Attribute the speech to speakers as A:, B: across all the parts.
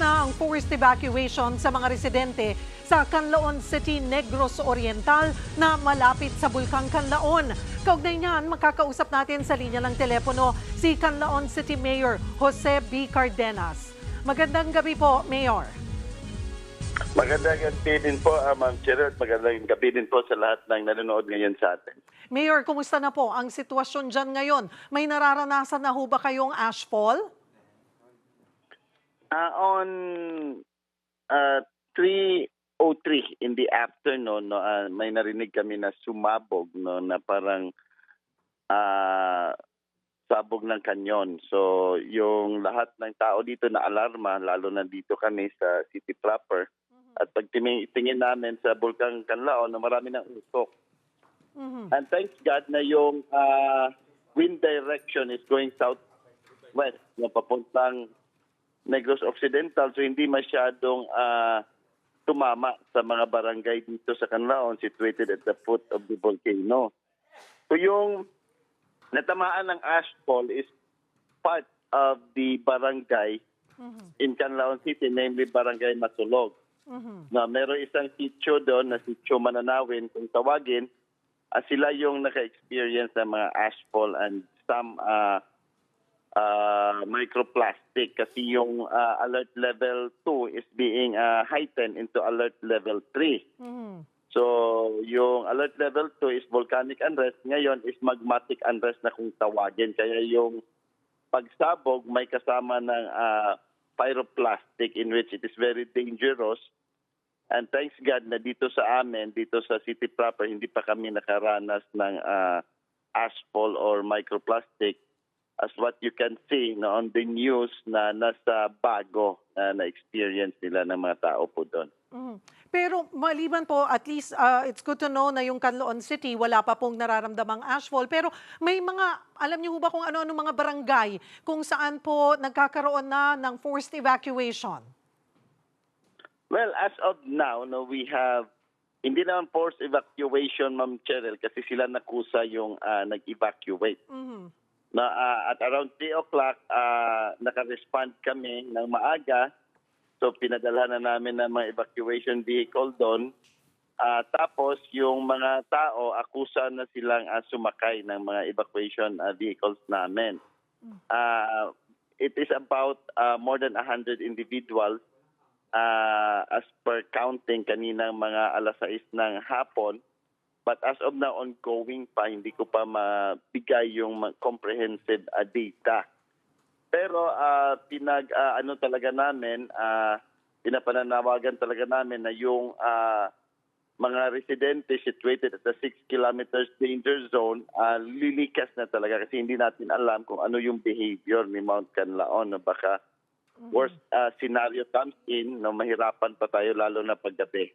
A: na ang forced evacuation sa mga residente sa Canlaon City, Negros Oriental na malapit sa Bulkang Canlaon. Kaugnay niyan, makakausap natin sa linya ng telepono si Canlaon City Mayor Jose B. Cardenas. Magandang gabi po, Mayor.
B: Magandang gabi din po, uh, Ma'am Cheryl. Magandang gabi din po sa lahat ng nanonood ngayon sa atin.
A: Mayor, kumusta na po ang sitwasyon dyan ngayon? May nararanasan na ho ba kayong ashfall?
B: Uh, on uh, 3.03 in the afternoon, no, uh, may narinig kami na sumabog no, na parang uh, sabog ng kanyon. So yung lahat ng tao dito na alarma, lalo na dito kami sa city proper. At pag tingin, tingin namin sa Bulkang Canlaon na marami ng usok.
A: Mhm.
B: And thanks God na yung uh, wind direction is going southwest na papuntang Negros Occidental so hindi masyadong uh, tumama sa mga barangay dito sa Canlaon situated at the foot of the volcano. So yung natamaan ng ashfall is part of the barangay in Canlaon City, namely Barangay Masulog.
A: Mhm.
B: Na meron isang sitio doon na sitio Mananawin kung tawagin, ah, sila yung naka-experience ng mga ashfall and some uh, uh, microplastic kasi yung ah, alert level 2 is being ah, heightened into alert level 3.
A: Mhm.
B: So, yung alert level 2 is volcanic unrest. Ngayon is magmatic unrest na kung tawagin. Kaya yung pagsabog may kasama ng ah, pyroplastic in which it is very dangerous. And thanks God na dito sa amin, dito sa city proper, hindi pa kami nakaranas ng ah, ashfall or microplastic as what you can see no, on the news na nasa bago na na-experience nila ng mga tao po doon.
A: Mhm. Pero maliban po, at least uh, it's good to know na yung Canloon City, wala pa pong nararamdamang ashfall. Pero may mga, alam niyo ba kung ano-ano mga barangay kung saan po nagkakaroon na ng forced evacuation?
B: Well, as of now, no, we have hindi naman forced evacuation, Ma'am Cheryl, kasi sila nakusa yung ah, nag-evacuate.
A: Mhm.
B: Na ah, at around 3 o'clock, ah, naka-respond kami ng maaga. So pinadala na namin ng mga evacuation vehicle doon. Ah, tapos yung mga tao, akusa na silang ah, sumakay ng mga evacuation ah, vehicles namin. Ah, it is about ah, more than 100 individuals uh, as per counting kaninang mga alas 6 ng hapon. But as of now, ongoing pa, hindi ko pa mabigay yung comprehensive uh, data. Pero uh, pinag, uh, ano talaga namin, uh, pinapananawagan talaga namin na yung uh, mga residente situated at the 6 kilometers danger zone, uh, lilikas na talaga kasi hindi natin alam kung ano yung behavior ni Mount Canlaon na baka worst uh, scenario comes in, no, mahirapan pa tayo lalo na paggabi.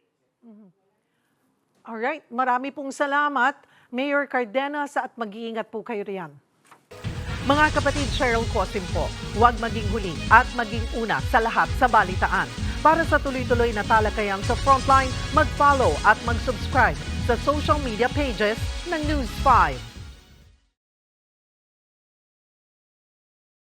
A: Alright, marami pong salamat, Mayor Cardenas, at mag-iingat po kayo riyan. Mga kapatid Cheryl Cosim po, huwag maging huli at maging una sa lahat sa balitaan. Para sa tuloy-tuloy na talakayan sa Frontline, mag-follow at mag-subscribe sa social media pages ng News 5.